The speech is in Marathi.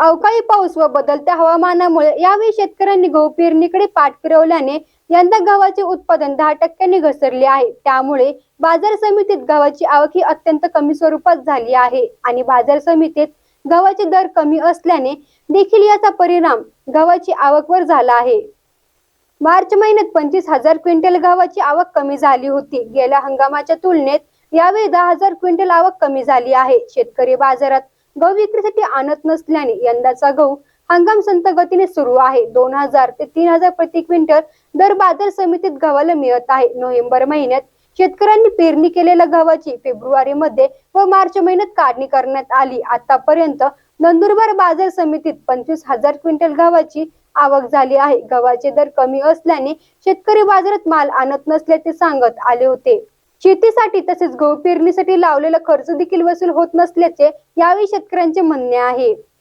अवकाळी पाऊस व बदलत्या हवामानामुळे. यावेळी शेतकऱ्यांनी गहू पेरणीकडे पाठ फिरवल्याने यंदा गव्हाचे उत्पादन दहा टक्क्यांनी घसरले आहे. त्यामुळे बाजार समितीत गव्हाची आवक ही अत्यंत कमी स्वरूपात झाली आहे आणि बाजार समितीत गव्हाचे दर कमी असल्याने देखील याचा परिणाम गव्हाची आवकवर झाला आहे. मार्च महिन्यात पंचवीस हजार क्विंटल गव्हाची आवक कमी झाली होती. गेल्या हंगामाच्या तुलनेत यावेळी दहा हजार क्विंटल आवक कमी झाली आहे. शेतकरी बाजारात गहू विक्रीसाठी आणत नसल्याने यंदाचा गहू हंगाम संत गतीने सुरू आहे. दोन हजार ते तीन हजार प्रति क्विंटल दर बाजार समितीत गव्हाला मिळत आहे. नोव्हेंबर महिन्यात शेतकऱ्यांनी पेरणी केलेल्या गव्हाची फेब्रुवारी मध्ये व मार्च महिन्यात काढणी करण्यात आली. आतापर्यंत नंदुरबार बाजार समितीत पंचवीस हजार क्विंटल गव्हाची आवक झाली आहे. गव्हाचे दर कमी असल्याने शेतकरी बाजारात माल आणत नसल्याचे सांगत आले होते. शेतीसाठी तसेच गहू पेरणीसाठी लावलेला खर्च देखील वसूल होत नसल्याचे यावेळी शेतकऱ्यांचे म्हणणे आहे.